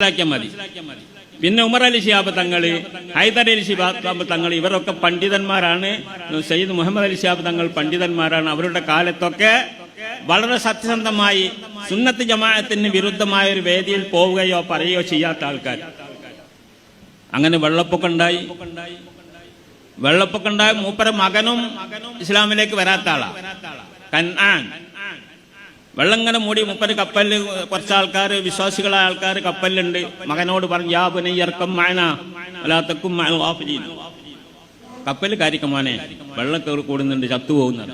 മനസ്സിലാക്കിയാൽ മതി. പിന്നെ ഉമർ അലി ഷിയാബ് തങ്ങൾ ഹൈദർ അലി ഷിബാബ് തങ്ങൾ ഇവരൊക്കെ പണ്ഡിതന്മാരാണ്. സയ്യിദ് മുഹമ്മദ് അലി ഷിയാബ് തങ്ങൾ പണ്ഡിതന്മാരാണ്. അവരുടെ കാലത്തൊക്കെ വളരെ സത്യസന്ധമായി സുന്നത്ത് ജമാഅത്തിന് വിരുദ്ധമായ ഒരു വേദിയിൽ പോവുകയോ പറയുകയോ ചെയ്യാത്ത ആൾക്കാർ. അങ്ങനെ വെള്ളപ്പൊക്കം ഉണ്ടായി. വെള്ളപ്പൊക്കം ഉണ്ടായ മൂപ്പര മകനും ഇസ്ലാമിലേക്ക് വരാത്ത ആളാ. കൻആൻ. വെള്ളം ഇങ്ങനെ മൂടി മുപ്പത് കപ്പലിൽ കുറച്ച് ആൾക്കാർ വിശ്വാസികളായ ആൾക്കാർ കപ്പലിലുണ്ട്. മകനോട് പറഞ്ഞു യാ പുനയ്യർക്കം മായന അല്ലാത്തക്കും കപ്പൽ കാര്യക്കമാനെ വെള്ളം കയറി കൂടുന്നുണ്ട് ചത്തുപോകുന്നത്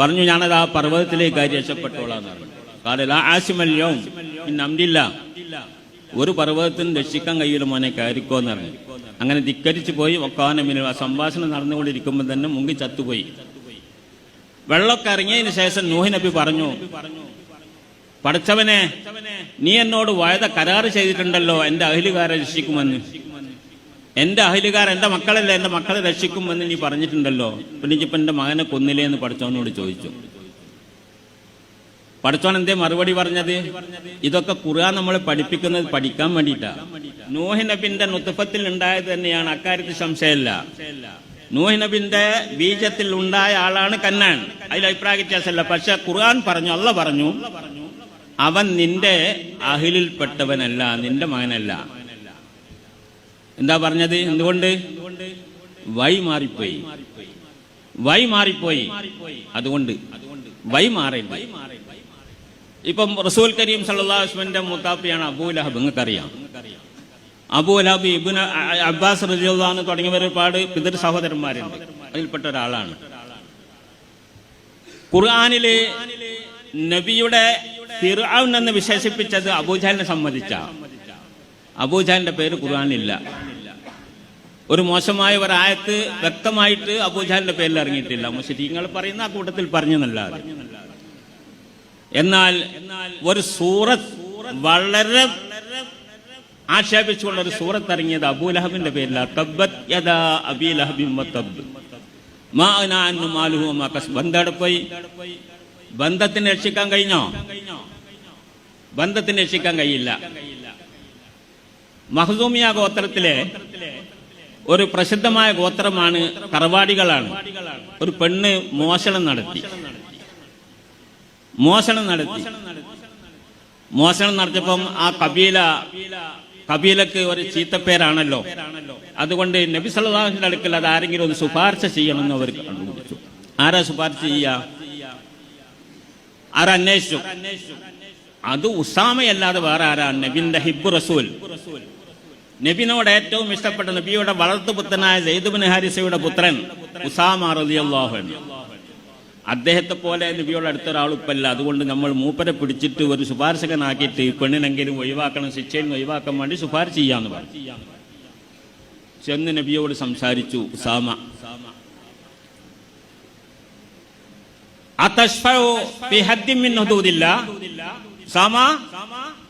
പറഞ്ഞു. ഞാനത് ആ പർവതത്തിലേക്ക് രക്ഷപ്പെട്ടോളാന്ന് കാലല്ല ഒരു പർവതത്തിന് രക്ഷിക്കാൻ കഴിയില്ല മോനെ കയറിക്കോന്ന് പറഞ്ഞു. അങ്ങനെ ധിക്കരിച്ചു പോയി ഒക്കാനും സംഭാഷണം നടന്നുകൊണ്ടിരിക്കുമ്പോൾ തന്നെ മുങ്ങി ചത്തുപോയി. വെള്ളമൊക്കെ ഇറങ്ങിയതിന് ശേഷം നൂഹി നബി പറഞ്ഞു പഠിച്ചവനെ നീ എന്നോട് വായത കരാറ് ചെയ്തിട്ടുണ്ടല്ലോ എന്റെ അഹിലുകാരെ രക്ഷിക്കുമെന്ന്. എന്റെ അഹിലുകാർ എന്റെ മക്കളല്ല എന്റെ മക്കളെ രക്ഷിക്കുമെന്ന് നീ പറഞ്ഞിട്ടുണ്ടല്ലോ. പിന്നെ ഇപ്പൊ എന്റെ മകനെ കൊന്നില്ലേ എന്ന് പഠിച്ചവനോട് ചോദിച്ചു. പഠിച്ചോൻ എന്തേ മറുപടി പറഞ്ഞത്? ഇതൊക്കെ ഖുർആൻ നമ്മളെ പഠിപ്പിക്കുന്നത് പഠിക്കാൻ വേണ്ടിയിട്ടാ. നൂഹിനബിന്റെ നുത്തഫത്തിൽ ഉണ്ടായത് തന്നെയാണ് അക്കാര്യത്തിൽ സംശയമില്ല. നൂഹി നബിന്റെ ബീജത്തിൽ ഉണ്ടായ ആളാണ് കന്നാൻ. അതിൽ അഭിപ്രായ വ്യത്യാസമല്ല. പക്ഷെ ഖുർആൻ പറഞ്ഞു അല്ല പറഞ്ഞു അവൻ നിന്റെ അഹിലിൽപ്പെട്ടവനല്ല നിന്റെ മകനല്ല. എന്താ പറഞ്ഞത്? എന്തുകൊണ്ട്? വൈ മാറിപ്പോയി. വൈ മാറിപ്പോയി. അതുകൊണ്ട്. വൈ മാറി ഇപ്പം റസൂൽ കരീം സല്ലാസ്മന്റെ മുത്താപ്പിയാണ് അബൂലഹബ്. നിങ്ങൾക്കറിയാം. അബൂലഹബ് ഇബുന അബ്ബാസ് റജിയുള്ളാന്ന് തുടങ്ങിയവർ ഒരുപാട് പിതൃ സഹോദരന്മാരുണ്ട്. അതിൽപ്പെട്ട ഒരാളാണ്. ഖുർആാനിൽ നബിയുടെ ഫിർഔൻ എന്ന് വിശേഷിപ്പിച്ചത് അബൂജാലിനെ സംബന്ധിച്ച. അബൂജാലിന്റെ പേര് ഖുർആാനില്ല. ഒരു മോശമായ ഒരായത്ത് വ്യക്തമായിട്ട് അബൂജാലിന്റെ പേരിൽ ഇറങ്ങിയിട്ടില്ല. മുസ്ലിങ്ങൾ പറയുന്ന ആ കൂട്ടത്തിൽ പറഞ്ഞെന്നല്ലാതെ. എന്നാൽ ഒരു സൂറത്ത് വളരെ ആക്ഷേപിച്ചുകൊണ്ട് ഒരു സൂറത്ത് ഇറങ്ങിയത് അബൂലഹബിന്റെ പേരില പോയി. ബന്ധത്തിന് രക്ഷിക്കാൻ കഴിഞ്ഞോ? ബന്ധത്തിന് രക്ഷിക്കാൻ കഴിയില്ല. മഹസൂമിയ ഗോത്രത്തിലെ ഒരു പ്രസിദ്ധമായ ഗോത്രമാണ് കറവാടികളാണ് ഒരു പെണ്ണ് മോഷണം നടത്തി. മോഷണം നടത്തി. മോഷണം നടത്തിയപ്പം ആ കബീല കബീലക്ക് ഒരു ചീത്തപ്പേരാണല്ലോ. അതുകൊണ്ട് നബി സല്ലാഹിന്റെ അടുക്കൽ അത് ആരെങ്കിലും ഒന്ന് ശുപാർശ ചെയ്യണമെന്ന് അവർ കണ്ടുപിടിച്ചു. ആരാ ശുപാർശ ചെയ്യ ആരാ അന്വേഷിച്ചു? അത് ഉസാമയല്ലാതെ വേറെ ആരാ? നബിന്റെ ഹിബ് റസൂൽ. നബിനോട് ഏറ്റവും ഇഷ്ടപ്പെട്ട നബിയുടെ വളർത്തുപുത്രനായ ജയ്ദുബിൻ ഹാരിസയുടെ പുത്രൻ ഉസാമ റളിയല്ലാഹു അദ്ദേഹത്തെ പോലെ നബിയോട് അടുത്ത ഒരാളുപ്പല്ല അതുകൊണ്ട് നമ്മൾ മൂപ്പരെ പിടിച്ചിട്ട് ഒരു ശുപാർശകനാക്കിയിട്ട് പെണ്ണിനെങ്കിലും ഒഴിവാക്കണം ശിക്ഷയിൽ നിന്ന് ഒഴിവാക്കാൻ വേണ്ടി ശുപാർശ ചെയ്യാന്ന് പറഞ്ഞു. ചെന്ന് നബിയോട് സംസാരിച്ചു ഉസാമ സാമ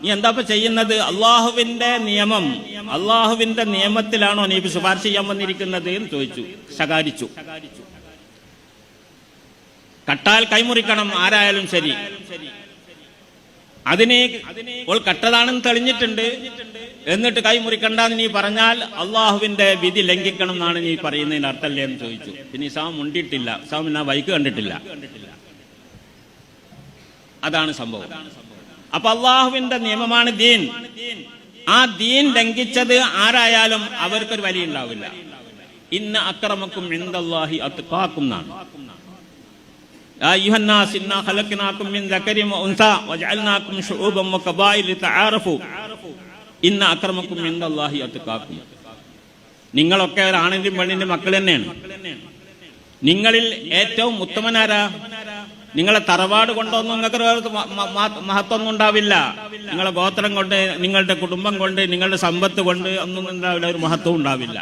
നീ എന്താ ചെയ്യുന്നത്? അള്ളാഹുവിന്റെ നിയമം അള്ളാഹുവിന്റെ നിയമത്തിലാണോ നീ ശുപാർശ ചെയ്യാൻ വന്നിരിക്കുന്നത്? എന്ന് ചോദിച്ചു ശകാരിച്ചു. കട്ടാൽ കൈമുറിക്കണം ആരായാലും ശരി. അതിനെ ഓൾ കട്ടതാണെന്ന് തെളിഞ്ഞിട്ടുണ്ട്. എന്നിട്ട് കൈമുറിക്കണ്ടെന്ന് നീ പറഞ്ഞാൽ അള്ളാഹുവിന്റെ വിധി ലംഘിക്കണം എന്നാണ് നീ പറയുന്നതിന് അർത്ഥമല്ലേ എന്ന് ചോദിച്ചു. പിന്നെ ഇസാം ഉണ്ടിട്ടില്ല ഇസാം പിന്നെ വൈക്ക് കണ്ടിട്ടില്ല. അതാണ് സംഭവം. അപ്പൊ അള്ളാഹുവിന്റെ നിയമമാണ് ദീൻ. ആ ദീൻ ലംഘിച്ചത് ആരായാലും അവർക്കൊരു വലിയ ഉണ്ടാവില്ല. ഇന്ന അക്രമക്കും എന്തല്ലാഹി അത്കാക്കും എന്നാണ്. يا أيها الناس إنا خلقناكم من ذكر وأنثى وجعلناكم شعوبا وقبائل لتعارفوا إن أكرمكم عند الله أتقاكم നിങ്ങളൊക്കെ ഒരു ആണിന്റെയും പെണ്ണിന്റെയും മക്കൾ തന്നെയാണ് നിങ്ങളിൽ ഏറ്റവും ഉത്തമനാരാ നിങ്ങളെ തറവാട് കൊണ്ടൊന്നും നിങ്ങൾക്ക് മഹത്വമൊന്നും ഉണ്ടാവില്ല നിങ്ങളെ ഗോത്രം കൊണ്ട് നിങ്ങളുടെ കുടുംബം കൊണ്ട് നിങ്ങളുടെ സമ്പത്ത് കൊണ്ട് ഒന്നും ഉണ്ടാവില്ല ഒരു മഹത്വം ഉണ്ടാവില്ല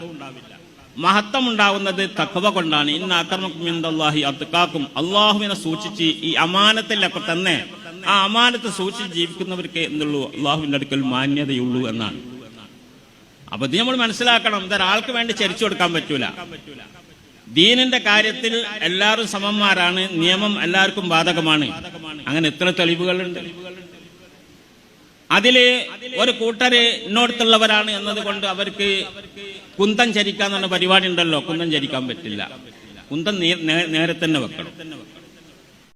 മഹത്വം ഉണ്ടാവുന്നത് തക്കവ കൊണ്ടാണ്. ഇന്ന് അക്രമക്കുമിന്ദാഹി അത്തുക്കാക്കും അള്ളാഹുവിനെ സൂക്ഷിച്ച് ഈ അമാനത്തിലൊക്കെ തന്നെ ആ അമാനത്ത് സൂക്ഷിച്ച് ജീവിക്കുന്നവർക്ക് എന്തുള്ളൂ? അള്ളാഹുവിന്റെ അടുക്കൽ മാന്യതയുള്ളൂ എന്നാണ്. അപ്പൊ നമ്മൾ മനസ്സിലാക്കണം. ഇതൊരാൾക്ക് വേണ്ടി ചരിച്ചു കൊടുക്കാൻ പറ്റൂല. ദീനിന്റെ കാര്യത്തിൽ എല്ലാവരും സമന്മാരാണ്. നിയമം എല്ലാവർക്കും ബാധകമാണ്. അങ്ങനെ എത്ര തെളിവുകളുണ്ട്? അതിൽ ഒരു കൂട്ടര് ഇന്നോടത്തുള്ളവരാണ് എന്നതുകൊണ്ട് അവർക്ക് കുന്തം ചരിക്കാന്നുള്ള പരിപാടി ഉണ്ടല്ലോ. കുന്തം ചരിക്കാൻ പറ്റില്ല. കുന്തം നേരെ തന്നെ വെക്കണം.